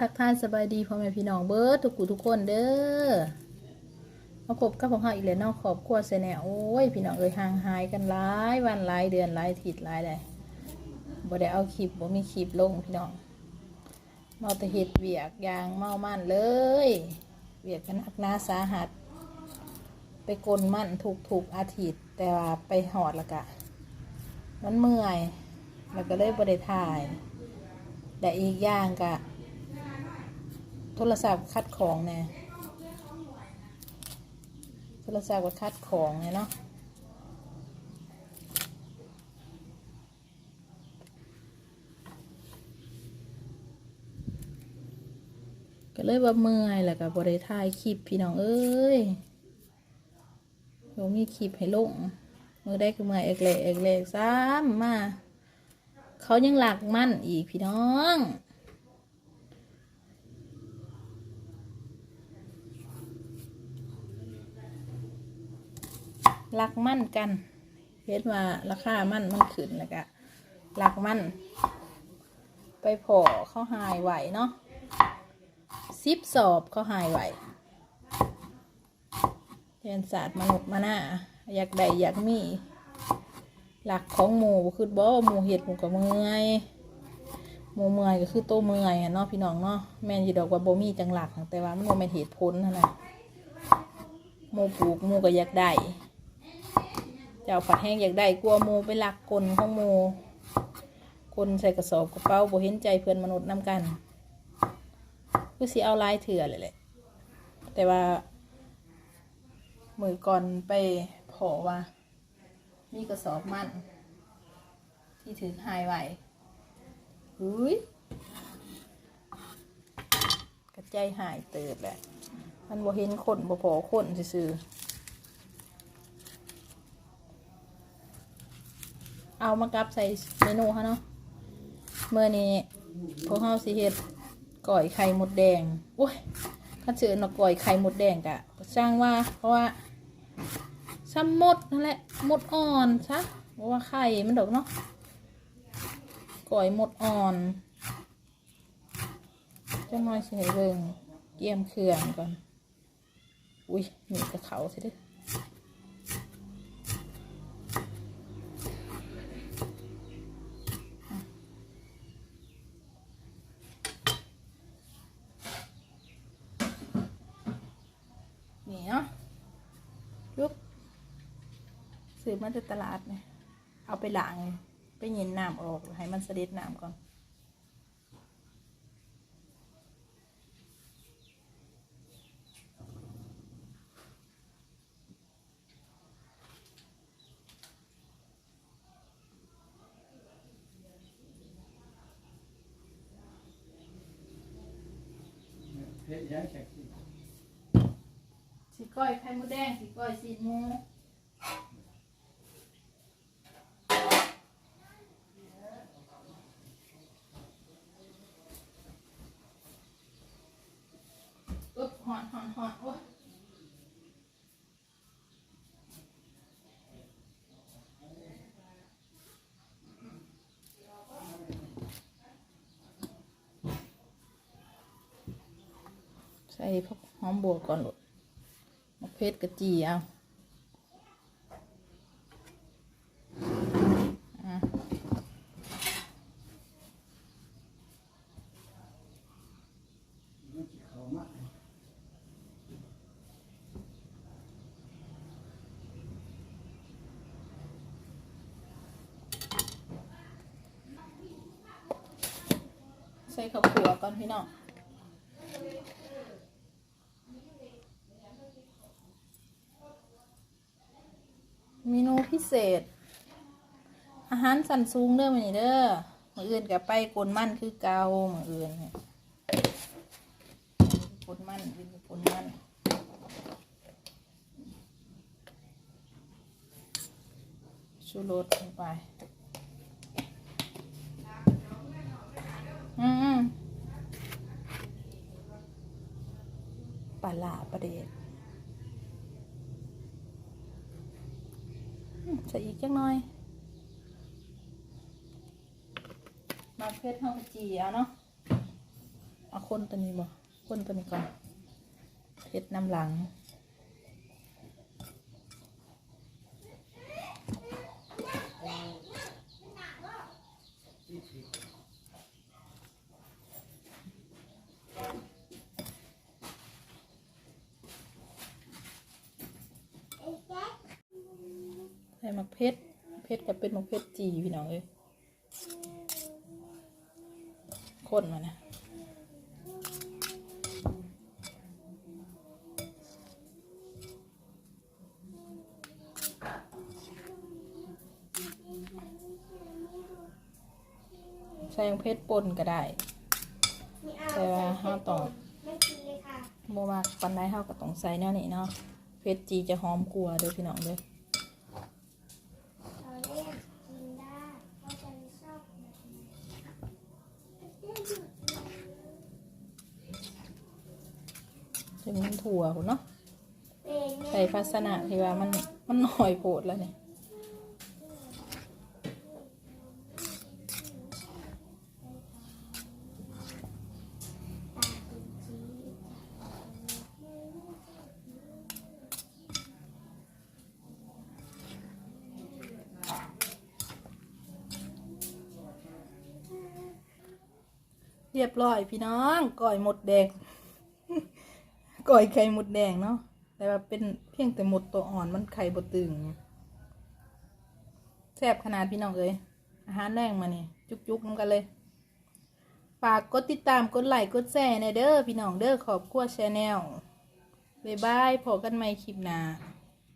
ทักทายสบายดีพ่อแม่พี่น้องเบิร์ดทุกกูทุกคนเด้อมาพบกับพวกเราอีกแล้วนอกขอบครัวเสยแหนโอ้ยพี่น้องเอ้ยห่างหายกันหลายวันหลายเดือนหลายอาทิศหลายได้บ่ได้เอาคลิปบ่มีคลิปลงพี่น้องเมาต่เฮ็ดเวียกยางเมามันเลยเวียกกันนักหนาสาหัส ไปกลมันถูกถูกๆอาทิตย์ แต่ว่าไปหอดล้วกะมันเมื่อยแล้วก็เลยบ่ได้ถ่ายแต่อีกอย่างกะ ทรศัพท์คัดของแน่โทรศัพท์ก็คัดของเนี่ยเนาะก็เลยว่าเมื่อยแล้วก็บริถ่ายคลิปพี่น้องเอ้ยเรามีคลิปให้ลงมือได้คือเมื่อยเอกเล็กเอกเล็กซ้ำมา เขายังหลักมั่นอีกพี่น้อง รักมั่นกันเห็นว่าราคามั่นมันขึ้นแล้วก็รักมั่นไปพอเขาหายไหวเนาะซิบสอบเขาหายไหวเรียนศาสตร์มนุษย์มาหน้าอยากได้อยากมี หลักของหมูคือบ่หมูเห็ดหมูกับเมื่อยหมูเมื่อยก็คือโตเมื่อยเนาะพี่น้องเนาะแม่นอยู่ดอกว่าโบมีจังหลักแต่ว่ามันบ่แม่นเหตุผลเท่านั้นหมูปลูกหมูก็อยากได้ จ้าผัดแห้งอยากได้กลัวหมูไปหลักกลของหมูคนใส่กระสอบกระเป๋าบ่เห็นใจเพื่อนมนุษย์นำกันคือสิเอาลายเถื่อเลยแหละแต่ว่า มือก่อนไปพอว่า มีกระสอบมัน ที่ถือหายไว้หุ้ยกระใจหายเติบแหละมันบ่เห็นคนบ่พอคนซื่อ เอามากับใส่เมนูฮะเนาะเมื่อนี้พวกเฮาสิเฮ็ดก่อยไข่หมดแดงโอ้ยข้าเจอนก่อยไข่หมดแดงกะสร้างว่าเพราะว่าซ้ำมดนั่นแหละมดอ่อนซะเพราะว่าไข่มันดอกเนาะก่อยหมดอ่อนจะน้อยสิให้เบิ่งเกี่ยมเครื่องก่อนอุ้ยมีกระเขาสิเด้อ นี่เนาะยุบ ซื้อมาจากตลาดเนี่ยเอาไปล้างเลยไปเย็นน้ำออกให้มันเสด็จน้ำก่อนสีก้อยไข่มดแดงสีก้อยสีหมูอึ๊บ หอนโอ้ยใส่พวกหอมบัวก่อนลูกมะเพ็ดกระจีเอา ส่ข้าวขัวก่อนพี่น้องเมนูพิเศษ อาหารสันสูงเด้อมันนี่เด้อมืออื่นกับไปกลนมันคือเกามืออื่นเนี่ยกลนมันกินกลนมันชูรสลงไป อืมปลาลาประเดชใส่อีกจังหน่อย มาเพชรห้องจีเอาเนาะ เอาคนตัวนี้บ่คนตัวนี้ก่อนเพชรน้ำหลัง หมักเพชรเพชรกับเป็นหมักเพชรจีพี่น้องเอ้ยคนมานะใส่หมักเพชรป่นก็ได้ไม่เอาแต่ว่าใส่ห้าต่อไม่กินเลยค่ะโมมากปันได้เท่ากับต้องใส่แนวนี้เนาะเพชรจีจะหอมกลัวาเด้อพี่น้องเด้อ เราเล่นกินได้เพราะฉันชอบแบบนี้ ถึงมันถั่วพุ่นเนาะเป็นใส่ภาชนะที่ว่ามันมันหน่อยโปดแล้วเนี่ยตาจริงเรียบร้อยพี่น้องก่อยหมดแดง ก่อยไข่หมดแดงเนาะแต่ว่าเป็นเพียงแต่หมดตัวอ่อนมันไข่บดตึงแซ่บขนาดพี่น้องเอ้ยอาหารแรงมานี่จุกๆน้ำกันเลยฝากกดติดตามกดไลค์กดแชร์ในเด้อพี่น้องเด้อขอบครัวชาแนลบ๊ายบายพบกันใหม่คลิปหน้า